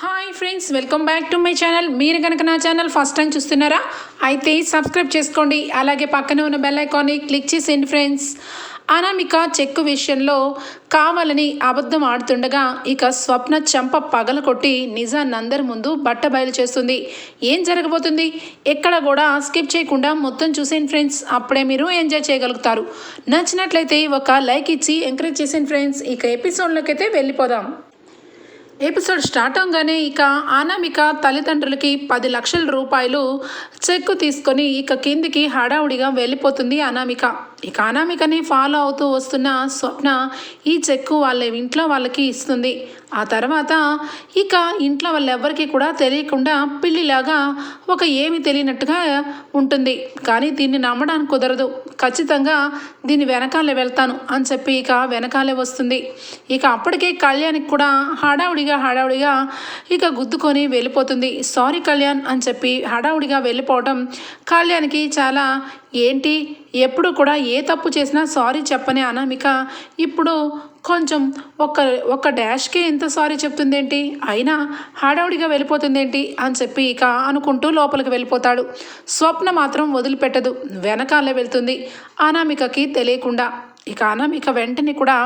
Hi friends welcome back to my channel మీరు కనుక నా ఛానల్ ఫస్ట్ టైం చూస్తున్నారా అయితే సబ్స్క్రైబ్ చేసుకోండి. అలాగే పక్కనే ఉన్న బెల్ ఐకాన్ని క్లిక్ చేసేయండి ఫ్రెండ్స్ అనామిక చెక్కు విషయంలో కావాలని అబద్ధం ఆడుతుండగా ఇక స్వప్న చెంప పగల కొట్టి నిజాన్ని అందరి ముందు బట్ట బయలు చేస్తుంది. ఏం జరగబోతుంది? ఎక్కడ కూడా స్కిప్ చేయకుండా మొత్తం చూసేయండి ఫ్రెండ్స్ అప్పుడే మీరు ఎంజాయ్ చేయగలుగుతారు. నచ్చినట్లయితే ఒక లైక్ ఇచ్చి ఎంకరేజ్ చేసేయండి ఫ్రెండ్స్ ఇక ఎపిసోడ్లోకి అయితే వెళ్ళిపోదాం. ఎపిసోడ్ స్టార్ట్ అవగానే ఇక అనామిక తల్లిదండ్రులకి పది లక్షల రూపాయలు చెక్కు తీసుకొని ఇక కిందికి హడావుడిగా వెళ్ళిపోతుంది అనామిక. ఎకానామికని ఫాలో అవుతూ వస్తున్న స్వప్న ఈ చెక్కు వాళ్ళ ఇంట్లో వాళ్ళకి ఇస్తుంది. ఆ తర్వాత ఇక ఇంట్లో వాళ్ళెవ్వరికీ కూడా తెలియకుండా పిల్లిలాగా ఒక ఏమి తెలియనట్టుగా ఉంటుంది. కానీ దీన్ని నమ్మడానికి కుదరదు. ఖచ్చితంగా దీని వెనకాలే వెళ్తాను అని చెప్పి ఇక వెనకాలే వస్తుంది. ఇక అప్పటికే కళ్యాణ్కి కూడా హడావుడిగా హడావుడిగా ఇక గుద్దుకొని వెళ్ళిపోతుంది. సారీ కళ్యాణ్ అని చెప్పి హడావుడిగా వెళ్ళిపోవడం కళ్యాణ్కి చాలా ఏంటి? ఎప్పుడు కూడా ఏ తప్పు చేసినా సారీ చెప్పని అనామిక. ఇప్పుడు కొంచెం ఒక్క ఒక్క డాష్కే ఎంత సారీ చెప్తుందేంటి? అయినా హడావుడిగా వెళ్ళిపోతుందేంటి? అని చెప్పి ఇక అనుకుంటూ లోపలికి వెళ్ళిపోతాడు. స్వప్న మాత్రం వదిలిపెట్టదు. వెనకాలే వెళ్తుంది. అనామికకి తెలియకుండా. ఇక అనామిక వెంటనే కూడా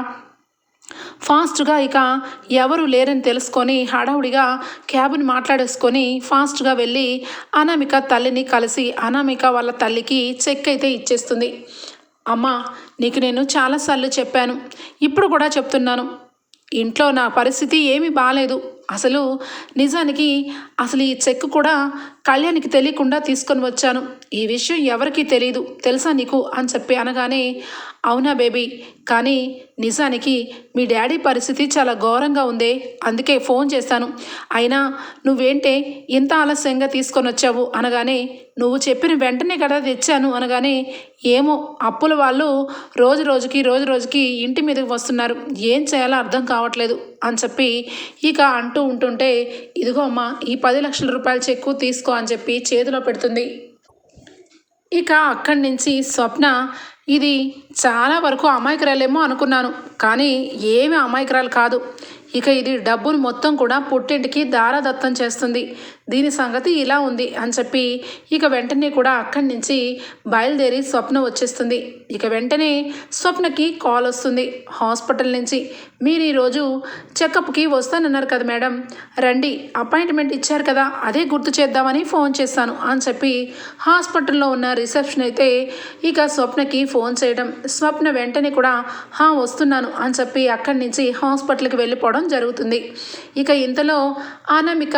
ఫాస్ట్గా ఇక ఎవరు లేరని తెలుసుకొని హడావుడిగా క్యాబ్ని మాట్లాడేసుకొని ఫాస్ట్గా వెళ్ళి అనామిక తల్లిని కలిసి అనామిక వాళ్ళ తల్లికి చెక్ అయితే ఇచ్చేస్తుంది. అమ్మా నీకు నేను చాలాసార్లు చెప్పాను. ఇప్పుడు కూడా చెప్తున్నాను. ఇంట్లో నా పరిస్థితి ఏమీ బాగాలేదు అసలు నిజానికి అసలు ఈ చెక్ కూడా కళ్యాణ్కి తెలియకుండా తీసుకొని వచ్చాను. ఈ విషయం ఎవరికీ తెలియదు తెలుసా నీకు? అని చెప్పి అనగానే అవునా బేబీ? కానీ నిజానికి మీ డాడీ పరిస్థితి చాలా ఘోరంగా ఉందే. అందుకే ఫోన్ చేశాను. అయినా నువ్వేంటే ఇంత ఆలస్యంగా తీసుకొని వచ్చావు? అనగానే నువ్వు చెప్పిన వెంటనే కదా తెచ్చాను. అనగానే ఏమో అప్పుల వాళ్ళు రోజు రోజుకి రోజు రోజుకి ఇంటి మీదకి వస్తున్నారు. ఏం చేయాలో అర్థం కావట్లేదు. అని చెప్పి ఇక అంటూ ఉంటుంటే ఇదిగో అమ్మా ఈ పది లక్షల రూపాయల చెక్కు తీసుకో అని చెప్పి చేతిలో పెడుతుంది. ఇక అక్కడి నుంచి స్వప్న ఇది చాలా వరకు అమాయకురాలేమో అనుకున్నాను కానీ ఏమి అమాయకురాలు కాదు. ఇక ఇది డబ్బును మొత్తం కూడా పుట్టింటికి దారాదత్తం చేస్తుంది. దీని సంగతి ఇలా ఉంది అని చెప్పి ఇక వెంటనే కూడా అక్కడి నుంచి బయలుదేరి స్వప్న వచ్చేస్తుంది. ఇక వెంటనే స్వప్నకి కాల్ వస్తుంది. హాస్పిటల్ నుంచి మీరు ఈరోజు చెకప్కి వస్తానన్నారు కదా మేడం. రండి అపాయింట్మెంట్ ఇచ్చారు కదా అదే గుర్తు చేద్దామని ఫోన్ చేశాను అని చెప్పి హాస్పిటల్లో ఉన్న రిసెప్షన్ అయితే ఇక స్వప్నకి ఫోన్ చేయడం. స్వప్న వెంటనే కూడా హా వస్తున్నాను అని చెప్పి అక్కడి నుంచి హాస్పిటల్కి వెళ్ళిపోవడం జరుగుతుంది. ఇక ఇంతలో అనామిక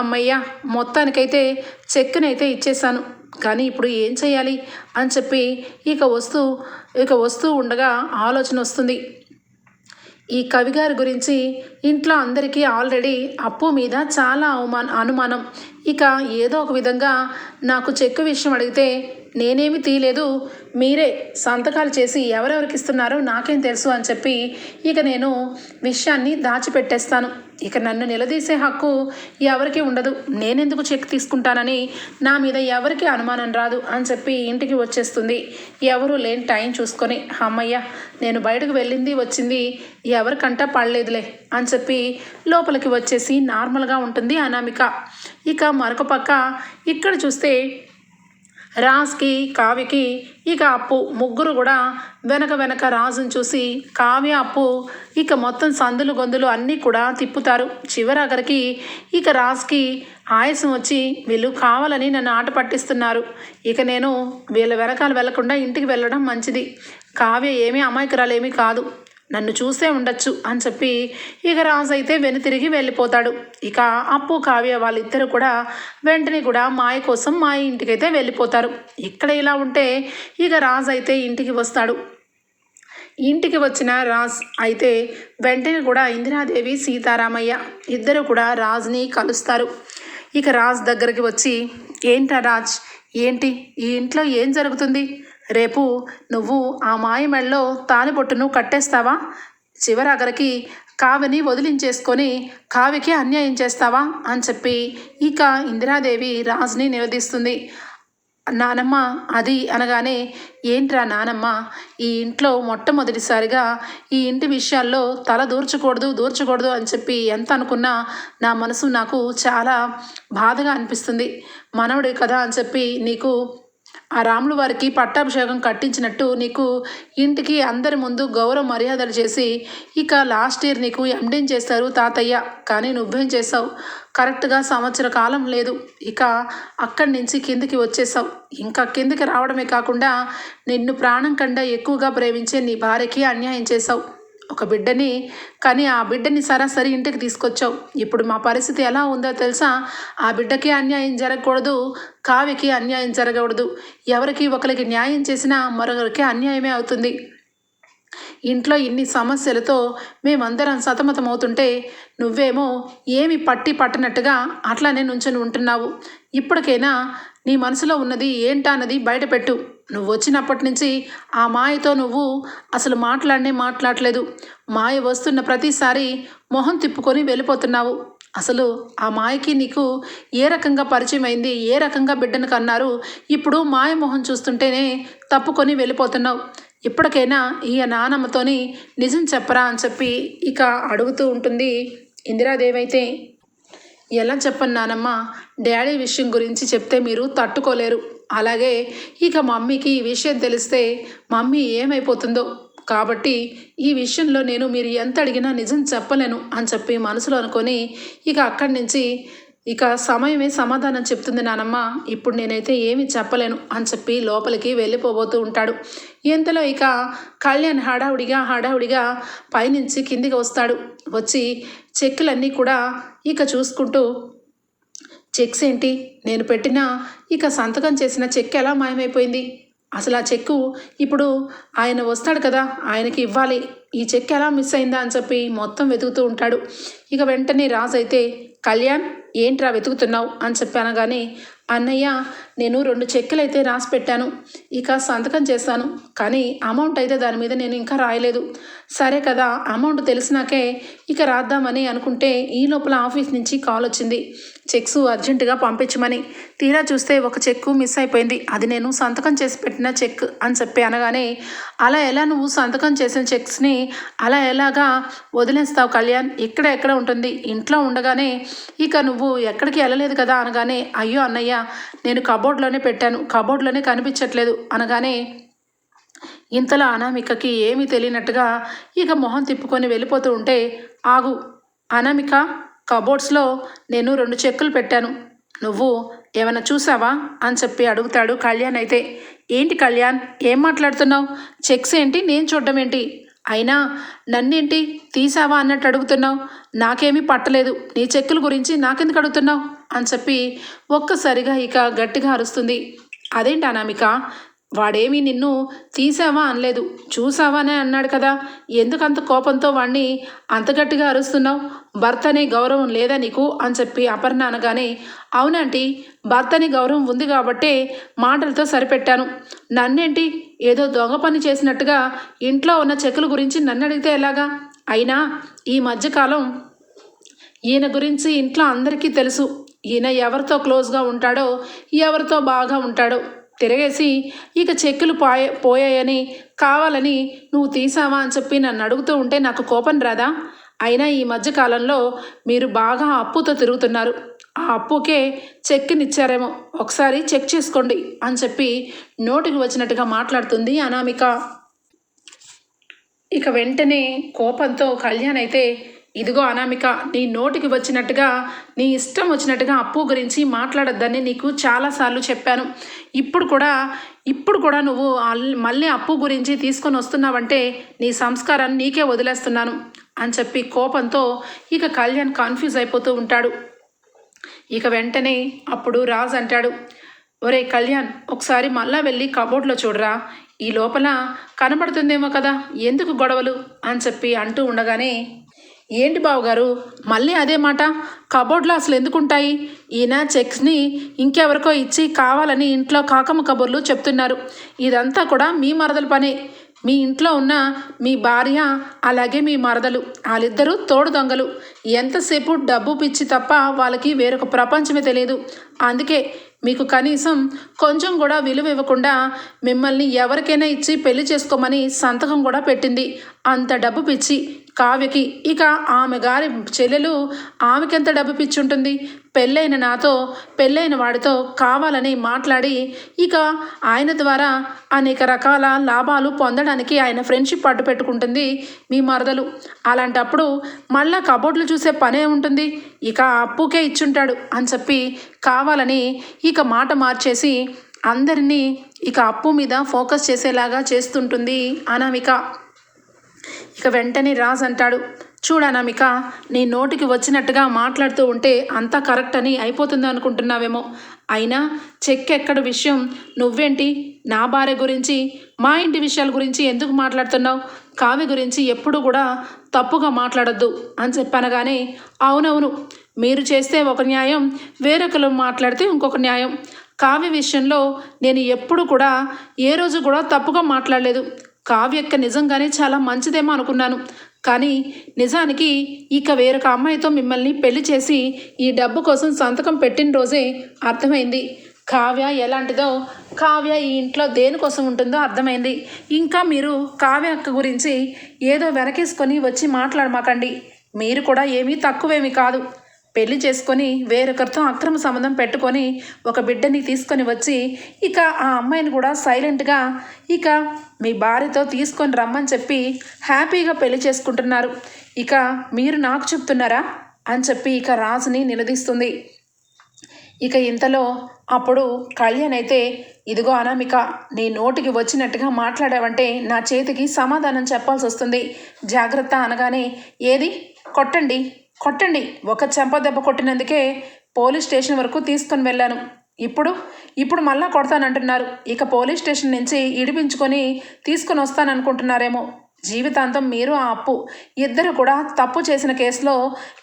అమ్మయ్య మొత్తానికైతే చెక్కునైతే ఇచ్చేశాను. కానీ ఇప్పుడు ఏం చేయాలి? అని చెప్పి ఇక వస్తూ ఇక వస్తూ ఉండగా ఆలోచన వస్తుంది. ఈ కవిగారి గురించి ఇంట్లో అందరికీ ఆల్రెడీ అప్పు మీద చాలా అవమాన అనుమానం. ఇక ఏదో ఒక విధంగా నాకు చెక్కు విషయం అడిగితే నేనేమి తీయలేదు మీరే సంతకాలు చేసి ఎవరెవరికి ఇస్తున్నారో నాకేం తెలుసు అని చెప్పి ఇక నేను విషయాన్ని దాచిపెట్టేస్తాను. ఇక నన్ను నిలదీసే హక్కు ఎవరికీ ఉండదు. నేనెందుకు చెక్ తీసుకుంటానని నా మీద ఎవరికి అనుమానం రాదు అని చెప్పి ఇంటికి వచ్చేస్తుంది. ఎవరు లేని టైం చూసుకొని అమ్మయ్య నేను బయటకు వెళ్ళింది వచ్చింది ఎవరికంటా పడలేదులే అని చెప్పి లోపలికి వచ్చేసి నార్మల్గా ఉంటుంది అనామిక. ఇక మరొక పక్క ఇక్కడ చూస్తే రాజ్కి కావ్యకి ఇక అప్పు ముగ్గురు కూడా వెనక వెనక రాజుని చూసి కావ్య అప్పు ఇక మొత్తం సందులు గొంతులు అన్నీ కూడా తిప్పుతారు. చివరాఖరికి ఇక రాజ్కి ఆయాసం వచ్చి వీళ్ళు కావాలని నన్ను ఆట పట్టిస్తున్నారు. ఇక నేను వీళ్ళ వెనకాల వెళ్ళకుండా ఇంటికి వెళ్ళడం మంచిది. కావ్య ఏమీ అమాయకురాలేమీ కాదు. నన్ను చూసే ఉండొచ్చు అని చెప్పి ఇక రాజు అయితే వెనుతిరిగి వెళ్ళిపోతాడు. ఇక అప్పు కావ్య వాళ్ళిద్దరు కూడా వెంటనే కూడా మాయ కోసం మాయ ఇంటికైతే వెళ్ళిపోతారు. ఇక్కడ ఇలా ఉంటే ఇక రాజు అయితే ఇంటికి వస్తాడు. ఇంటికి వచ్చిన రాజ్ అయితే వెంటనే కూడా ఇందిరాదేవి సీతారామయ్య ఇద్దరు కూడా రాజ్ని కలుస్తారు. ఇక రాజ్ దగ్గరికి వచ్చి ఏంటా రాజ్? ఏంటి? ఈ ఇంట్లో ఏం జరుగుతుంది? రేపు నువ్వు ఆ మాయమెళ్ళలో మెడలో తాలిబొట్టును కట్టేస్తావా? చివరగరికి కావిని వదిలించేసుకొని కావికి అన్యాయం చేస్తావా? అని చెప్పి ఇక ఇందిరాదేవి రాజుని నివేదిస్తుంది నానమ్మ అది అనగానే ఏంట్రా నానమ్మ ఈ ఇంట్లో మొట్టమొదటిసారిగా ఈ ఇంటి విషయాల్లో తల దూర్చకూడదు దూర్చకూడదు అని చెప్పి ఎంత అనుకున్నా నా మనసు నాకు చాలా బాధగా అనిపిస్తుంది. మనవడే కదా అని చెప్పి నీకు ఆ రాములు వారికి పట్టాభిషేకం కట్టించినట్టు నీకు ఇంటికి అందరి ముందు గౌరవ మర్యాదలు చేసి ఇక లాస్ట్ ఇయర్ నీకు ఎండీని చేస్తారు తాతయ్య? కానీ నువ్వేం చేసావు కరెక్ట్గా సంవత్సర కాలం లేదు. ఇక అక్కడి నుంచి కిందికి వచ్చేసావు ఇంకా కిందికి రావడమే కాకుండా నిన్ను ప్రాణం కంటే ఎక్కువగా ప్రేమించే నీ భార్యకి అన్యాయం చేసావు ఒక బిడ్డని కానీ ఆ బిడ్డని సరాసరి ఇంటికి తీసుకొచ్చావు. ఇప్పుడు మా పరిస్థితి ఎలా ఉందో తెలుసా? ఆ బిడ్డకి అన్యాయం జరగకూడదు కావికి అన్యాయం జరగకూడదు. ఎవరికి ఒకరికి న్యాయం చేసినా మరొకరికి అన్యాయమే అవుతుంది. ఇంట్లో ఇన్ని సమస్యలతో మేమందరం సతమతమవుతుంటే నువ్వేమో ఏమి పట్టి పట్టనట్టుగా అట్లానే నుంచొని ఉంటున్నావు. ఇప్పటికైనా నీ మనసులో ఉన్నది ఏంటా అన్నది బయటపెట్టు నువ్వు వచ్చినప్పటి నుంచి ఆ మాయతో నువ్వు అసలు మాట్లాడనే మాట్లాడలేదు. మాయ వస్తున్న ప్రతిసారి మొహం తిప్పుకొని వెళ్ళిపోతున్నావు. అసలు ఆ మాయకి నీకు ఏ రకంగా పరిచయం అయింది? ఏ రకంగా బిడ్డను కన్నారు? ఇప్పుడు మాయ మొహం చూస్తుంటేనే తప్పుకొని వెళ్ళిపోతున్నావు. ఇప్పటికైనా ఈ నానమ్మతోని నిజం చెప్పరా అని చెప్పి ఇక అడుగుతూ ఉంటుంది ఇందిరాదేవి అయితే. ఎలా చెప్పను నానమ్మ? డాడీ విషయం గురించి చెప్తే మీరు తట్టుకోలేరు. అలాగే ఇక మమ్మీకి ఈ విషయం తెలిస్తే మమ్మీ ఏమైపోతుందో? కాబట్టి ఈ విషయంలో నేను మీరు ఎంత అడిగినా నిజం చెప్పలేను అని చెప్పి మనసులో అనుకొని ఇక అక్కడి నుంచి ఇక సమయమే సమాధానం చెప్తుంది నానమ్మ. ఇప్పుడు నేనైతే ఏమి చెప్పలేను అని చెప్పి లోపలికి వెళ్ళిపోబోతూ ఉంటాడు. ఇంతలో ఇక కళ్యాణ్ హడావుడిగా హడావుడిగా పైనుంచి కిందికి వస్తాడు. వచ్చి చెక్కులన్నీ కూడా ఇక చూసుకుంటూ చెక్స్ ఏంటి? నేను పెట్టిన ఇక సంతకం చేసిన చెక్ ఎలా మాయమైపోయింది? అసలు ఆ చెక్కు ఇప్పుడు ఆయన వస్తాడు కదా ఆయనకి ఇవ్వాలి. ఈ చెక్ ఎలా మిస్ అయిందా? అని చెప్పి మొత్తం వెతుకుతూ ఉంటాడు. ఇక వెంటనే రాజు అయితే కళ్యాణ్ ఏంట్రా వెతుకుతున్నావు? అని చెప్పానగానే అన్నయ్య నేను రెండు చెక్కులు అయితే రాసి పెట్టాను. ఇక సంతకం చేశాను. కానీ అమౌంట్ అయితే దాని మీద నేను ఇంకా రాయలేదు. సరే కదా అమౌంట్ తెలిసినాకే ఇక రాద్దామని అనుకుంటే ఈ లోపల ఆఫీస్ నుంచి కాల్ వచ్చింది. చెక్స్ అర్జెంటుగా పంపించమని. తీరా చూస్తే ఒక చెక్కు మిస్ అయిపోయింది. అది నేను సంతకం చేసి పెట్టిన చెక్ అని చెప్పి అనగానే అలా ఎలా నువ్వు సంతకం చేసిన చెక్స్ని అలా ఎలాగా వదిలేస్తావు కళ్యాణ్? ఇక్కడ ఎక్కడ ఉంటుంది? ఇంట్లో ఉండగానే ఇక నువ్వు ఎక్కడికి వెళ్ళలేదు కదా? అనగానే అయ్యో అన్నయ్య నేను కబోర్డ్లోనే పెట్టాను. కబోర్డ్లోనే కనిపించట్లేదు. అనగానే ఇంతలో అనామికకి ఏమీ తెలియనట్టుగా ఇక మొహం తిప్పుకొని వెళ్ళిపోతూ ఉంటే ఆగు. అనామిక కబోర్డ్స్లో నేను రెండు చెక్కులు పెట్టాను. నువ్వు ఏమైనా చూసావా? అని చెప్పి అడుగుతాడు కళ్యాణ్ అయితే. ఏంటి కళ్యాణ్? ఏం మాట్లాడుతున్నావు? చెక్స్ ఏంటి? నేను చూడడం ఏంటి? అయినా నన్నేంటి? తీసావా అన్నట్టు అడుగుతున్నావు? నాకేమీ పట్టలేదు. నీ చెక్కుల గురించి నాకెందుకు అడుగుతున్నావు? అని చెప్పి ఒక్కసారిగా ఇక గట్టిగా అరుస్తుంది. అదేంటి అనామిక? వాడేమీ నిన్ను తీసావా అనలేదు. చూసావానే అన్నాడు కదా. ఎందుకంత కోపంతో వాణ్ణి అంత గట్టిగా అరుస్తున్నావు? భర్త అనే గౌరవం లేదా నీకు? అని చెప్పి అపర్ణ అనగానే అవునంటీ భర్తని గౌరవం ఉంది కాబట్టే మాటలతో సరిపెట్టాను. నన్నేంటి? ఏదో దొంగ పని చేసినట్టుగా ఇంట్లో ఉన్న చెక్కుల గురించి నన్ను అడిగితే ఎలాగా? అయినా ఈ మధ్యకాలం ఈయన గురించి ఇంట్లో అందరికీ తెలుసు. ఈయన ఎవరితో క్లోజ్గా ఉంటాడో ఎవరితో బాగా ఉంటాడో. తిరగేసి ఇక చెక్కులు పోయ పోయాయని కావాలని నువ్వు తీసావా అని చెప్పి నన్ను అడుగుతూ ఉంటే నాకు కోపం రాదా? అయినా ఈ మధ్య కాలంలో మీరు బాగా అప్పుతో తిరుగుతున్నారు. ఆ అప్పుకే చెక్కినిచ్చారేమో. ఒకసారి చెక్ చేసుకోండి అని చెప్పి నోటికి వచ్చినట్టుగా మాట్లాడుతుంది అనామిక. ఇక వెంటనే కోపంతో కళ్యాణ్ అయితే ఇదిగో అనామిక నీ నోటికి వచ్చినట్టుగా నీ ఇష్టం వచ్చినట్టుగా అప్పు గురించి మాట్లాడొద్దని నీకు చాలాసార్లు చెప్పాను. ఇప్పుడు కూడా ఇప్పుడు కూడా నువ్వు మళ్ళీ అప్పు గురించి తీసుకొని వస్తున్నావంటే నీ సంస్కారాన్ని నీకే వదిలేస్తున్నాను అని చెప్పి కోపంతో ఇక కళ్యాణ్ కన్ఫ్యూజ్ అయిపోతూ ఉంటాడు. ఇక వెంటనే అప్పుడు రాజ్ అంటాడు ఒరే కళ్యాణ్ ఒకసారి మళ్ళా వెళ్ళి కబోర్డ్లో చూడరా. ఈ లోపల కనబడుతుందేమో కదా ఎందుకు గొడవలు? అని చెప్పి అంటూ ఉండగానే ఏంటి బావగారు? మళ్ళీ అదే మాట? కబోర్డ్లో అసలు ఎందుకుంటాయి? ఈయన చెక్స్ని ఇంకెవరికో ఇచ్చి కావాలని ఇంట్లో కాకమ్మ కబుర్లు చెప్తున్నారు. ఇదంతా కూడా మీ మరదల పనే. మీ ఇంట్లో ఉన్న మీ భార్య అలాగే మీ మరదలు వాళ్ళిద్దరూ తోడు దొంగలు. ఎంతసేపు డబ్బు పిచ్చి తప్ప వాళ్ళకి వేరొక ప్రపంచమే తెలియదు. అందుకే మీకు కనీసం కొంచెం కూడా విలువ ఇవ్వకుండా మిమ్మల్ని ఎవరికైనా ఇచ్చి పెళ్ళి చేసుకోమని సంతకం కూడా పెట్టింది. అంత డబ్బు పిచ్చి కావ్యకి. ఇక ఆమె గారి చెల్లెలు ఆమెకెంత డబ్బు పిచ్చి ఉంటుంది పెళ్ళైన నాతో పెళ్ళైన వాడితో కావాలని మాట్లాడి ఇక ఆయన ద్వారా అనేక రకాల లాభాలు పొందడానికి ఆయన ఫ్రెండ్షిప్ అడ్డు పెట్టుకుంటుంది మీ మరదలు. అలాంటప్పుడు మళ్ళా కబోర్డ్లు చూసే పనే ఉంటుంది. ఇక అప్పుకే ఇచ్చుంటాడు అని చెప్పి కావాలని ఇక మాట మార్చేసి అందరినీ ఇక అప్పు మీద ఫోకస్ చేసేలాగా చేస్తుంటుంది అనామిక. ఇక వెంటనే రాజ్ అంటాడు చూడనామిక నీ నోటికి వచ్చినట్టుగా మాట్లాడుతూ ఉంటే అంతా కరెక్ట్ అని అయిపోతుంది అనుకుంటున్నావేమో. అయినా చెక్ ఎక్కడ విషయం నువ్వేంటి? నా భార్య గురించి మా ఇంటి విషయాల గురించి ఎందుకు మాట్లాడుతున్నావు? కావ్య గురించి ఎప్పుడు కూడా తప్పుగా మాట్లాడద్దు అని చెప్పనగానే అవునవును మీరు చేస్తే ఒక న్యాయం వేరొకరు మాట్లాడితే ఇంకొక న్యాయం. కావ్య విషయంలో నేను ఎప్పుడు కూడా ఏ రోజు కూడా తప్పుగా మాట్లాడలేదు. కావ్యక్క నిజంగానే చాలా మంచిదేమో అనుకున్నాను. కానీ నిజానికి ఇక వేరొక అమ్మాయితో మిమ్మల్ని పెళ్ళి చేసి ఈ డబ్బు కోసం సంతకం పెట్టిన రోజే అర్థమైంది. కావ్య ఎలాంటిదో కావ్య ఈ ఇంట్లో దేనికోసం ఉంటుందో అర్థమైంది. ఇంకా మీరు కావ్య అక్క గురించి ఏదో వెనకేసుకొని వచ్చి మాట్లాడమాకండి. మీరు కూడా ఏమీ తక్కువేమీ కాదు. పెళ్ళి చేసుకొని వేరొకరితో అక్రమ సంబంధం పెట్టుకొని ఒక బిడ్డని తీసుకొని వచ్చి ఇక ఆ అమ్మాయిని కూడా సైలెంట్గా ఇక మీ భార్యతో తీసుకొని రమ్మని చెప్పి హ్యాపీగా పెళ్ళి చేసుకుంటున్నారు. ఇక మీరు నాకు చెప్తున్నారా? అని చెప్పి ఇక రాజుని నిలదీస్తుంది. ఇక ఇంతలో అప్పుడు కళ్యాణ్ అయితే ఇదిగో అనామిక నీ నోటికి వచ్చినట్టుగా మాట్లాడావంటే నా చేతికి సమాధానం చెప్పాల్సి వస్తుంది జాగ్రత్త అనగానే ఏది? కొట్టండి. కొట్టండి. ఒక చెంప దెబ్బ కొట్టినందుకే పోలీస్ స్టేషన్ వరకు తీసుకొని వెళ్ళాను. ఇప్పుడు ఇప్పుడు మళ్ళా కొడతానంటున్నారు. ఇక పోలీస్ స్టేషన్ నుంచి ఇడిపించుకొని తీసుకొని వస్తాననుకుంటున్నారేమో. జీవితాంతం మీరు ఆ అప్పు. ఇద్దరు కూడా తప్పు చేసిన కేసులో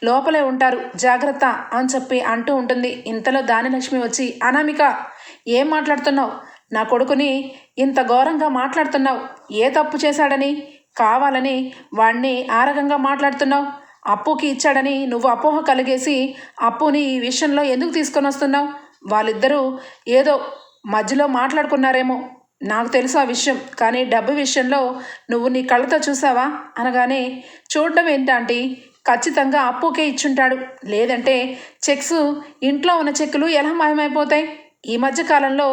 లోపలే ఉంటారు. జాగ్రత్త అని చెప్పి అంటూ ఉంటుంది. ఇంతలో దానిలక్ష్మి వచ్చి అనామిక ఏం మాట్లాడుతున్నావు? నా కొడుకుని ఇంత ఘోరంగా మాట్లాడుతున్నావు. ఏ తప్పు చేశాడని? కావాలని వాణ్ణి ఆరగంగా మాట్లాడుతున్నావు. అప్పుకి ఇచ్చాడని నువ్వు అపోహ కలిగేసి అప్పుని ఈ విషయంలో ఎందుకు తీసుకొని వస్తున్నావు? వాళ్ళిద్దరూ ఏదో మధ్యలో మాట్లాడుకున్నారేమో. నాకు తెలుసు ఆ విషయం కానీ డబ్బు విషయంలో నువ్వు నీ కళ్ళతో చూసావా? అనగానే చూడడం ఏంటంటే ఖచ్చితంగా అప్పుకే ఇచ్చుంటాడు. లేదంటే చెక్స్ ఇంట్లో ఉన్న చెక్కులు ఎలా మాయమైపోతాయి? ఈ మధ్య కాలంలో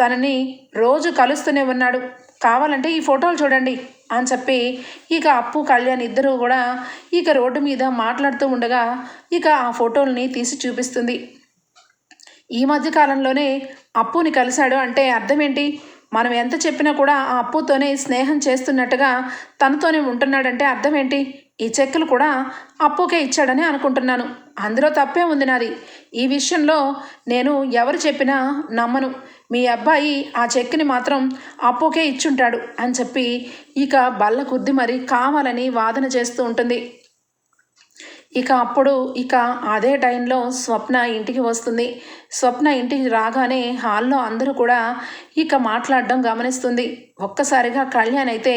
తనని రోజు కలుస్తూనే ఉన్నాడు. కావాలంటే ఈ ఫోటోలు చూడండి. అని చెప్పి ఇక అప్పు కళ్యాణ్ ఇద్దరు కూడా ఇక రోడ్డు మీద మాట్లాడుతూ ఉండగా ఇక ఆ ఫోటోల్ని తీసి చూపిస్తుంది. ఈ మధ్య కాలంలోనే అప్పుని కలిశాడు అంటే అర్థం ఏంటి మనం ఎంత చెప్పినా కూడా ఆ అప్పుతోనే స్నేహం చేస్తున్నట్టుగా తనతోనే ఉంటున్నాడంటే అర్థం ఏంటి ఈ చెక్కులు కూడా అప్పుకే ఇచ్చాడని అనుకుంటున్నాను. అందులో తప్పే ఉంది నాది. ఈ విషయంలో నేను ఎవరు చెప్పినా నమ్మను. మీ అబ్బాయి ఆ చెక్ని మాత్రం అప్పుకే ఇచ్చుంటాడు అని చెప్పి ఇక బల్ల కుద్ది మరి కావాలని వాదన చేస్తూ ఉంటుంది. ఇక అప్పుడు ఇక అదే టైంలో స్వప్న ఇంటికి వస్తుంది. స్వప్న ఇంటికి రాగానే హాల్లో అందరూ కూడా ఇక మాట్లాడడం గమనిస్తుంది. ఒక్కసారిగా కళ్యాణ్ అయితే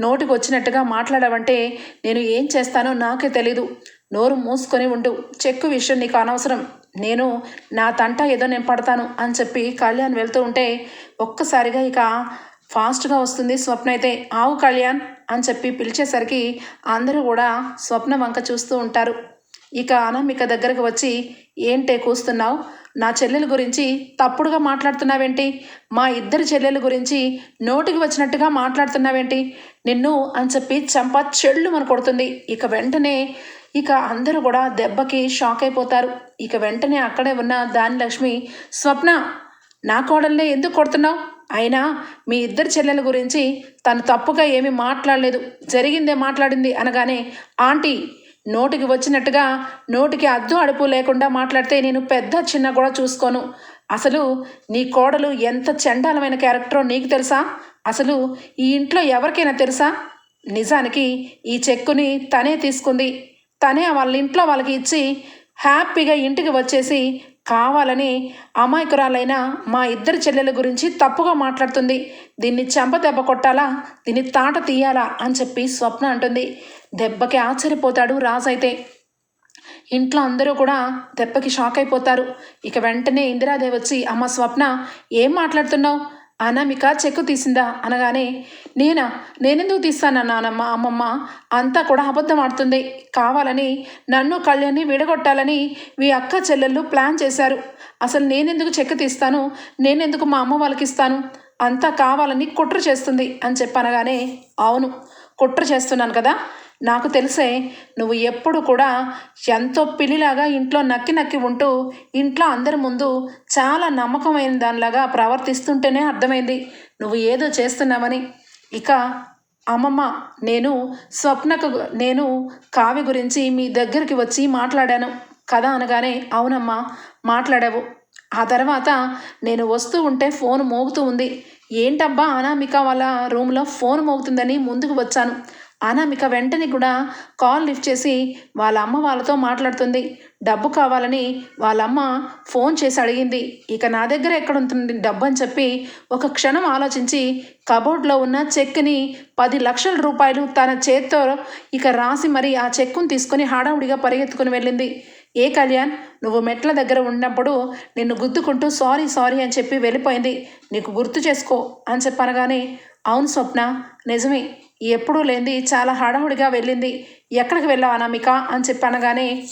నోటికి వచ్చినట్టుగా మాట్లాడవంటే నేను ఏం చేస్తానో నాకే తెలీదు. నోరు మూసుకొని ఉండు. చెక్కు విషయం నీకు అనవసరం. నేను నా తంట ఏదో నేను పడతాను అని చెప్పి కళ్యాణ్ వెళ్తూ ఉంటే ఒక్కసారిగా ఇక ఫాస్ట్గా వస్తుంది స్వప్న అయితే ఆవు కళ్యాణ్ అని చెప్పి పిలిచేసరికి అందరూ కూడా స్వప్న వంక చూస్తూ ఉంటారు. ఇక అనామిక దగ్గరకు వచ్చి ఏంటే కూస్తున్నావు? నా చెల్లెల గురించి తప్పుడుగా మాట్లాడుతున్నావేంటి? మా ఇద్దరి చెల్లెల గురించి నోటికి వచ్చినట్టుగా మాట్లాడుతున్నావేంటి? నిన్ను అని చెప్పి చంప చెళ్ళు మన కొడుతుంది ఇక వెంటనే ఇక అందరూ కూడా దెబ్బకి షాక్ అయిపోతారు. ఇక వెంటనే అక్కడే ఉన్న దాని లక్ష్మి స్వప్న నా కోడల్నే ఎందుకు కొడుతున్నావు? అయినా మీ ఇద్దరు చెల్లెల గురించి తను తప్పుగా ఏమీ మాట్లాడలేదు. జరిగిందే మాట్లాడింది అనగానే ఆంటీ నోటికి వచ్చినట్టుగా నోటికి అద్దు అడుపు లేకుండా మాట్లాడితే నేను పెద్ద చిన్న కూడా చూసుకోను. అసలు నీ కోడలు ఎంత చండాలమైన క్యారెక్టరో నీకు తెలుసా? అసలు ఈ ఇంట్లో ఎవరికైనా తెలుసా? నిజానికి ఈ చెక్కుని తనే తీసుకుంది. తనే వాళ్ళ ఇంట్లో వాళ్ళకి ఇచ్చి హ్యాపీగా ఇంటికి వచ్చేసి కావాలని అమాయకురాలైన మా ఇద్దరు చెల్లెల గురించి తప్పుగా మాట్లాడుతుంది. దీన్ని చెంప దెబ్బ కొట్టాలా? దీన్ని తాట తీయాలా? అని చెప్పి స్వప్న అంటుంది. దెబ్బకి ఆశ్చర్యపోతాడు రాజు అయితే. ఇంట్లో అందరూ కూడా దెబ్బకి షాక్ అయిపోతారు. ఇక వెంటనే ఇందిరాదేవి వచ్చి అమ్మ స్వప్న ఏం మాట్లాడుతున్నావు? అనామిక చెక్కు తీసిందా? అనగానే నేనా? నేనెందుకు తీస్తాను నానమ్మ అమ్మమ్మ? అంతా కూడా అబద్ధం ఆడుతుంది. కావాలని నన్ను కళ్యాణ్ని విడగొట్టాలని మీ అక్క చెల్లెళ్ళు ప్లాన్ చేశారు. అసలు నేనెందుకు చెక్కు తీస్తాను? నేనెందుకు మా అమ్మ వాళ్ళకి ఇస్తాను? అంతా కావాలని కుట్ర చేస్తుంది అని చెప్పనగానే అవును కుట్ర చేస్తున్నాను కదా? నాకు తెలిసే నువ్వు ఎప్పుడు కూడా ఎంతో పిల్లిలాగా ఇంట్లో నక్కి నక్కి ఉంటూ ఇంట్లో అందరి ముందు చాలా నమ్మకమైన దానిలాగా ప్రవర్తిస్తుంటేనే అర్థమైంది. నువ్వు ఏదో చేస్తున్నావని. ఇక అమ్మమ్మ నేను స్వప్నకు నేను కావ్య గురించి మీ దగ్గరికి వచ్చి మాట్లాడాను. కదా అనగానే అవునమ్మా మాట్లాడావు. ఆ తర్వాత నేను వస్తూ ఉంటే ఫోన్ మోగుతూ ఉంది. ఏంటబ్బా అనామిక వాళ్ళ రూమ్లో ఫోన్ మోగుతుందని ముందుకు వచ్చాను. అనామిక వెంటనే కూడా కాల్ లిఫ్ట్ చేసి వాళ్ళ అమ్మ వాళ్ళతో మాట్లాడుతుంది. డబ్బు కావాలని వాళ్ళమ్మ ఫోన్ చేసి అడిగింది. ఇక నా దగ్గర ఎక్కడ ఉంటుంది డబ్బు అని చెప్పి ఒక క్షణం ఆలోచించి కబోర్డ్లో ఉన్న చెక్ని పది లక్షల రూపాయలు తన చేత్తో ఇక రాసి మరి ఆ చెక్కును తీసుకొని హడావుడిగా పరిగెత్తుకుని వెళ్ళింది. ఏ కళ్యాణ్ నువ్వు మెట్ల దగ్గర ఉన్నప్పుడు నిన్ను గుద్దుకుంటూ సారీ సారీ అని చెప్పి వెళ్ళిపోయింది. నీకు గుర్తు చేసుకో అని చెప్పనగానే అవును స్వప్న నిజమే. ఎప్పుడూ లేనిది చాలా హడావుడిగా వెళ్ళింది. ఎక్కడికి వెళ్ళావు అనామిక? అని చెప్పి అనగానే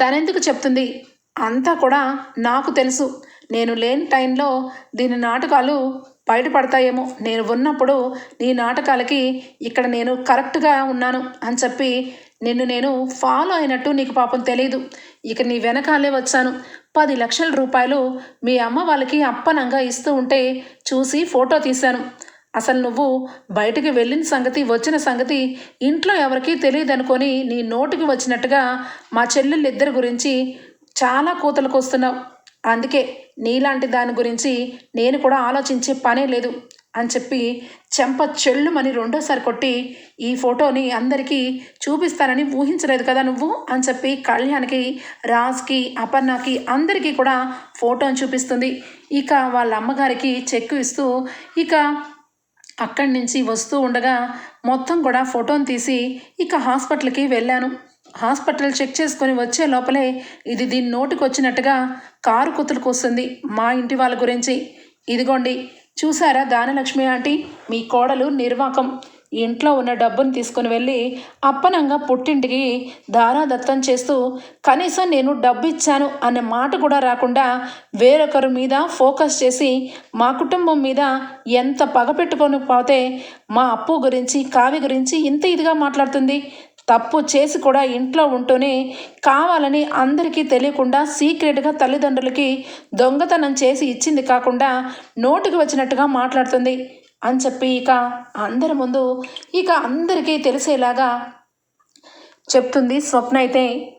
తనెందుకు చెప్తుంది? అంతా కూడా నాకు తెలుసు. నేను లేని టైంలో దీని నాటకాలు బయటపడతాయేమో. నేను ఉన్నప్పుడు నీ నాటకాలకి ఇక్కడ నేను కరెక్ట్గా ఉన్నాను అని చెప్పి నిన్ను నేను ఫాలో అయినట్టు నీకు పాపం తెలియదు ఇక నీ వెనకాలే వచ్చాను. పది లక్షల రూపాయలు మీ అమ్మ వాళ్ళకి అప్పనంగా ఇస్తూ ఉంటే చూసి ఫోటో తీశాను. అసలు నువ్వు బయటికి వెళ్ళిన సంగతి వచ్చిన సంగతి ఇంట్లో ఎవరికీ తెలియదనుకొని నీ నోటికి వచ్చినట్టుగా మా చెల్లెళ్ళిద్దరి గురించి చాలా కూతలకు వస్తున్నావు అందుకే నీలాంటి దాని గురించి నేను కూడా ఆలోచించే పనే లేదు అని చెప్పి చెంప చెల్లుమని రెండోసారి కొట్టి ఈ ఫోటోని అందరికీ చూపిస్తానని ఊహించలేదు కదా నువ్వు అని చెప్పి కళ్యాణ్కి రాజ్కి అపర్ణకి అందరికీ కూడా ఫోటోని చూపిస్తుంది. ఇక వాళ్ళ అమ్మగారికి చెక్కు ఇస్తూ ఇక అక్కడి నుంచి వస్తూ ఉండగా మొత్తం కూడా ఫోటోని తీసి ఇక హాస్పిటల్కి వెళ్ళాను. హాస్పిటల్ చెక్ చేసుకొని వచ్చే లోపలే ఇది దీని నోటికి వచ్చినట్టుగా కారు కుతులకు వస్తుంది మా ఇంటి వాళ్ళ గురించి. ఇదిగోండి చూసారా దానలక్ష్మి ఆంటీ? మీ కోడలు నిర్వాకం. ఇంట్లో ఉన్న డబ్బును తీసుకుని వెళ్ళి అప్పనంగా పుట్టింటికి దారాదత్తం చేస్తూ కనీసం నేను డబ్బు ఇచ్చాను అనే మాట కూడా రాకుండా వేరొకరి మీద ఫోకస్ చేసి మా కుటుంబం మీద ఎంత పగ పెట్టుకొని పోతే మా అప్పు గురించి కావి గురించి ఇంత ఇదిగా మాట్లాడుతుంది? తప్పు చేసి కూడా ఇంట్లో ఉంటూనే కావాలని అందరికీ తెలియకుండా సీక్రెట్గా తల్లిదండ్రులకి దొంగతనం చేసి ఇచ్చింది కాకుండా నోటికి వచ్చినట్టుగా మాట్లాడుతుంది. అని చెప్పి ఇక అందరి ముందు ఇక అందరికీ తెలిసేలాగా చెప్తుంది స్వప్న అయితే.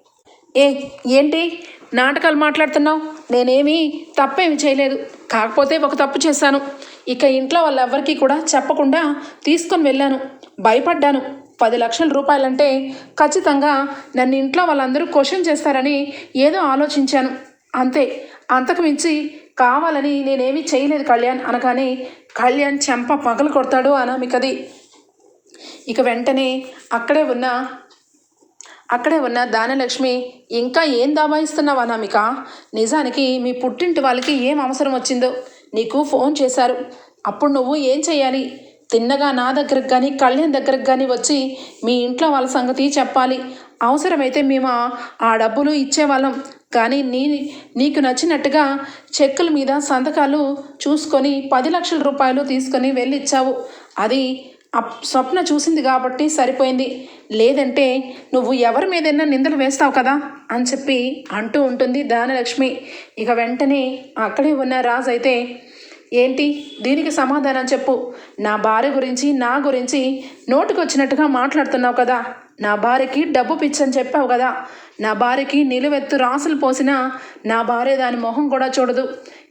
ఏ ఏంటి? నాటకాలు మాట్లాడుతున్నావు? నేనేమీ తప్పేమి చేయలేదు. కాకపోతే ఒక తప్పు చేశాను. ఇక ఇంట్లో వాళ్ళెవ్వరికీ కూడా చెప్పకుండా తీసుకొని వెళ్ళాను. భయపడ్డాను. పది లక్షల రూపాయలంటే ఖచ్చితంగా నన్ను ఇంట్లో వాళ్ళందరూ క్వశ్చన్ చేస్తారని ఏదో ఆలోచించాను. అంతే. అంతకు మించి కావాలని నేనేమీ చేయలేదు కళ్యాణ్ అనగానే కళ్యాణ్ చెంప పగలు కొడతాడు అనామికది. ఇక వెంటనే అక్కడే ఉన్న అక్కడే ఉన్న దానలక్ష్మి ఇంకా ఏం దాబాయిస్తున్నావు అనామిక? నిజానికి మీ పుట్టింటి వాళ్ళకి ఏం అవసరం వచ్చిందో? నీకు ఫోన్ చేశారు. అప్పుడు నువ్వు ఏం చేయాలి తిన్నగా నా దగ్గరకు కానీ కళ్యాణ్ దగ్గరకు కానీ వచ్చి మీ ఇంట్లో వాళ్ళ సంగతి చెప్పాలి. అవసరమైతే మేము ఆ- డబ్బులు ఇచ్చేవాళ్ళం. కానీ నీ నీకు నచ్చినట్టుగా చెక్కుల మీద సంతకాలు చూసుకొని పది లక్షల రూపాయలు తీసుకొని వెళ్ళి ఇచ్చావు అది అప్ స్వప్న చూసింది కాబట్టి సరిపోయింది. లేదంటే నువ్వు ఎవరి మీదైనా నిందలు వేస్తావు కదా అని చెప్పి అంటూ ఉంటుంది దానలక్ష్మి ఇక వెంటనే అక్కడే ఉన్న రాజు అయితే ఏంటి? దీనికి సమాధానం చెప్పు. నా భార్య గురించి నా గురించి నోటుకొచ్చినట్టుగా మాట్లాడుతున్నావు కదా. నా భార్యకి డబ్బు పిచ్చని చెప్పావు కదా. నా భార్యకి నిలువెత్తు రాసులు పోసినా నా భార్య దాని మొహం కూడా చూడదు.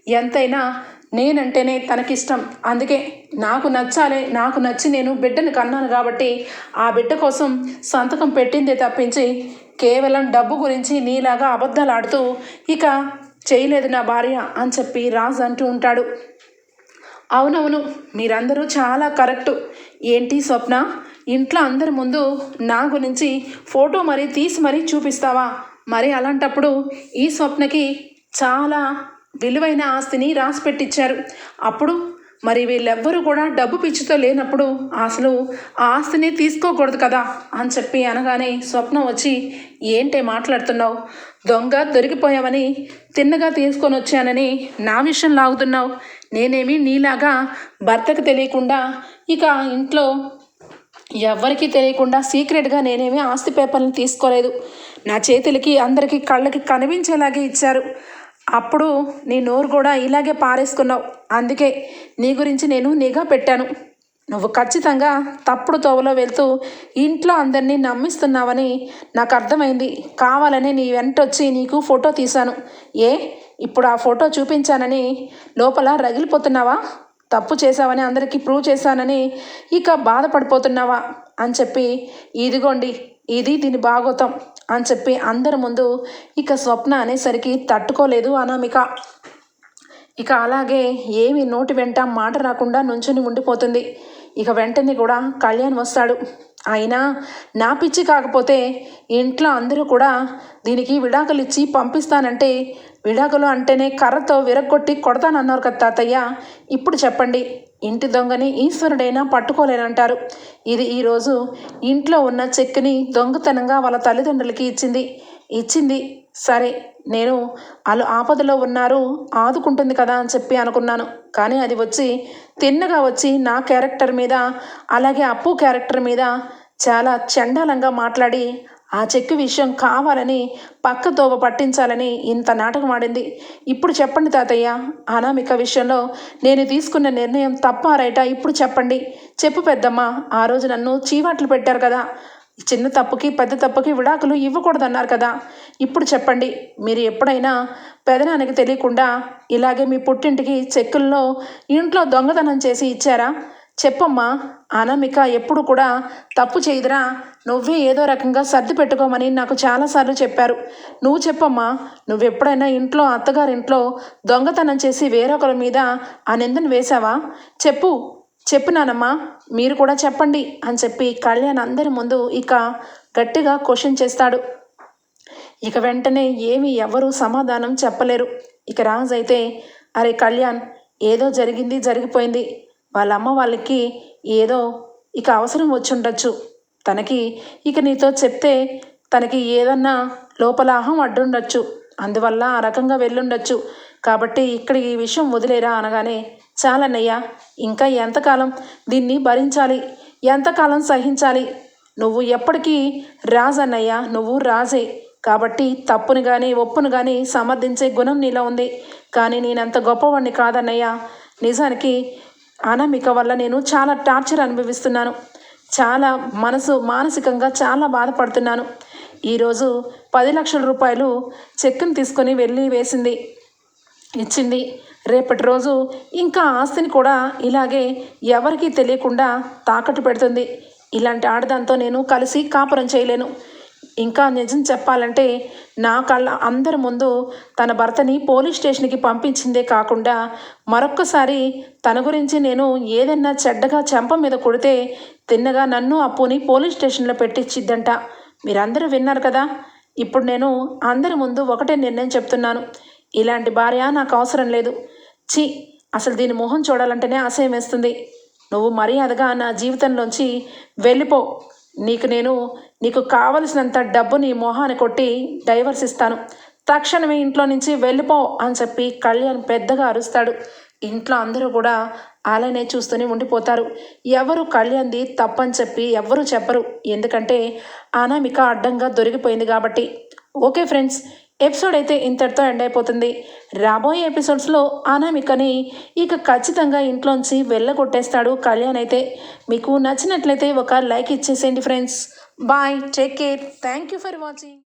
ఎంతైనా నేనంటేనే తనకిష్టం. అందుకే నాకు నచ్చాలి నాకు నచ్చి నేను బిడ్డను కన్నాను కాబట్టి ఆ బిడ్డ కోసం సంతకం పెట్టిందే తప్పించి కేవలం డబ్బు గురించి నీలాగా అబద్ధాలు ఆడుతూ ఇక చేయలేదు నా భార్య అని చెప్పి రాజు అంటూ ఉంటాడు. అవునవును మీరందరూ చాలా కరెక్టు. ఏంటి స్వప్న? ఇంట్లో అందరి ముందు నా గురించి ఫోటో మరీ తీసి మరీ చూపిస్తావా? మరి అలాంటప్పుడు ఈ స్వప్నకి చాలా విలువైన ఆస్తిని రాసి పెట్టించారు అప్పుడు మరి వీళ్ళెవ్వరూ కూడా డబ్బు పిచ్చితో లేనప్పుడు అసలు ఆ ఆస్తిని తీసుకోకూడదు కదా అని చెప్పి అనగానే స్వప్నం వచ్చి ఏంటే మాట్లాడుతున్నావు? దొంగ దొరికిపోయావని తిన్నగా తీసుకొని వచ్చానని నా విషయం లాగుతున్నావు? నేనేమి నీలాగా భర్తకు తెలియకుండా ఇక ఇంట్లో ఎవ్వరికీ తెలియకుండా సీక్రెట్గా నేనేమీ ఆస్తి పేపర్లను తీసుకోలేదు. నా చేతులకి అందరికీ కళ్ళకి కనిపించేలాగే ఇచ్చారు. అప్పుడు నీ నోరు కూడా ఇలాగే పారేసుకున్నావు. అందుకే నీ గురించి నేను నిఘా పెట్టాను. నువ్వు ఖచ్చితంగా తప్పుడు తోవలో వెళ్తూ ఇంట్లో అందరినీ నమ్మిస్తున్నావని నాకు అర్థమైంది. కావాలని నీ వెంటొచ్చి నీకు ఫోటో తీశాను. ఏ? ఇప్పుడు ఆ ఫోటో చూపించానని లోపల రగిలిపోతున్నావా? తప్పు చేశావని అందరికీ ప్రూవ్ చేశానని ఇక బాధపడిపోతున్నావా? అని చెప్పి ఇదిగోండి ఇది దీని భాగోతం అని చెప్పి అందరి ముందు ఇక స్వప్న అనేసరికి తట్టుకోలేదు అనామిక. ఇక అలాగే ఏమి నోటి వెంట మాట రాకుండా నుంచుని ఉండిపోతుంది. ఇక వెంటనే కూడా కళ్యాణ్ వస్తాడు. అయినా నా పిచ్చి కాకపోతే ఇంట్లో అందరూ కూడా దీనికి విడాకులు ఇచ్చి పంపిస్తానంటే విడాకులు అంటేనే కర్రతో విరగొట్టి కొడతానన్నారు కదా తాతయ్య. ఇప్పుడు చెప్పండి ఇంటి దొంగని ఈశ్వరుడైనా పట్టుకోలేనంటారు. ఇది ఈరోజు ఇంట్లో ఉన్న చెక్కుని దొంగతనంగా వాళ్ళ తల్లిదండ్రులకి ఇచ్చింది. ఇచ్చింది. సరే నేను వాళ్ళు ఆపదలో ఉన్నారు ఆదుకుంటుంది కదా అని చెప్పి అనుకున్నాను. కానీ అది వచ్చి తిన్నగా వచ్చి నా క్యారెక్టర్ మీద అలాగే అప్పు క్యారెక్టర్ మీద చాలా చండాలంగా మాట్లాడి ఆ చెక్కు విషయం కావాలని పక్క దోవ పట్టించాలని ఇంత నాటకం ఆడింది. ఇప్పుడు చెప్పండి తాతయ్య అనామిక విషయంలో నేను తీసుకున్న నిర్ణయం తప్ప రైటా? ఇప్పుడు చెప్పండి. చెప్పు పెద్దమ్మ ఆ రోజు నన్ను చీవాట్లు పెట్టారు కదా. చిన్న తప్పుకి పెద్ద తప్పుకి విడాకులు ఇవ్వకూడదన్నారు కదా. ఇప్పుడు చెప్పండి మీరు ఎప్పుడైనా పెదనానికి తెలియకుండా ఇలాగే మీ పుట్టింటికి చెక్కుల్లో ఇంట్లో దొంగతనం చేసి ఇచ్చారా? చెప్పమ్మా అనామిక ఎప్పుడు కూడా తప్పు చేయదురా. నువ్వే ఏదో రకంగా సర్ది పెట్టుకోమని నాకు చాలాసార్లు చెప్పారు. నువ్వు చెప్పమ్మా నువ్వెప్పుడైనా ఇంట్లో అత్తగారింట్లో దొంగతనం చేసి వేరొకరి మీద ఆ నిందను వేశావా? చెప్పు చెప్పినానమ్మా మీరు కూడా చెప్పండి అని చెప్పి కళ్యాణ్ అందరి ముందు ఇక గట్టిగా క్వశ్చన్ చేస్తాడు. ఇక వెంటనే ఏమి ఎవరు సమాధానం చెప్పలేరు. ఇక రాజు అయితే అరే కళ్యాణ్ ఏదో జరిగింది జరిగిపోయింది. వాళ్ళ అమ్మ వాళ్ళకి ఏదో ఇక అవసరం వచ్చి ఉండొచ్చు తనకి ఇక నీతో చెప్తే తనకి ఏదన్నా లోపలాహం అడ్డుండొచ్చు. అందువల్ల ఆ రకంగా వెళ్ళుండొచ్చు. కాబట్టి ఇక్కడ ఈ విషయం వదిలేరా అనగానే చాలన్నయ్యా ఇంకా ఎంతకాలం దీన్ని భరించాలి ఎంతకాలం సహించాలి? నువ్వు ఎప్పటికీ రాజన్నయ్యా నువ్వు రాజే. కాబట్టి తప్పుని కానీ ఒప్పును కానీ సమర్థించే గుణం నీలో ఉంది. కానీ నేనంత గొప్పవాడిని కాదన్నయ్యా. నిజానికి అనామిక వల్ల నేను చాలా టార్చర్ అనుభవిస్తున్నాను. చాలా మనసు మానసికంగా చాలా బాధపడుతున్నాను. ఈరోజు పది లక్షల రూపాయలు చెక్కును తీసుకొని వెళ్ళి వేసింది ఇచ్చింది. రేపటి రోజు ఇంకా ఆస్తిని కూడా ఇలాగే ఎవరికీ తెలియకుండా తాకట్టు పెడుతుంది. ఇలాంటి ఆడదాంతో నేను కలిసి కాపురం చేయలేను. ఇంకా నిజం చెప్పాలంటే నా కళ్ళ అందరి ముందు తన భర్తని పోలీస్ స్టేషన్కి పంపించిందే కాకుండా మరొక్కసారి తన గురించి నేను ఏదైనా చెడ్డగా చెంప మీద కొడితే తిన్నగా నన్ను అప్పుని పోలీస్ స్టేషన్లో పెట్టించిద్దంట మీరందరూ విన్నారు కదా? ఇప్పుడు నేను అందరి ముందు ఒకటే నిర్ణయం చెప్తున్నాను. ఇలాంటి భార్య నాకు అవసరం లేదు. ఛీ! అసలు దీని మొహం చూడాలంటేనే అసహ్యం వేస్తుంది. నువ్వు మర్యాదగా నా జీవితంలోంచి వెళ్ళిపో. నీకు నేను నీకు కావలసినంత డబ్బు నీ మొహాన్ని కొట్టి డైవర్స్ ఇస్తాను. తక్షణమే ఇంట్లో నుంచి వెళ్ళిపో అని చెప్పి కళ్యాణ్ పెద్దగా అరుస్తాడు. ఇంట్లో అందరూ కూడా అలానే చూస్తూనే ఉండిపోతారు. ఎవరు కళ్యాణ్ది తప్పని చెప్పి ఎవరు చెప్పరు. ఎందుకంటే అనామిక అడ్డంగా దొరికిపోయింది కాబట్టి. ఓకే ఫ్రెండ్స్ ఎపిసోడ్ అయితే ఇంతటితో ఎండ్ అయిపోతుంది. రాబోయే ఎపిసోడ్స్లో అనామికని ఇక ఖచ్చితంగా ఇంట్లోంచి వెళ్ళగొట్టేస్తాడు కళ్యాణ్ అయితే. మీకు నచ్చినట్లయితే ఒక లైక్ ఇచ్చేసేయండి friends. Bye take care. Thank you for watching.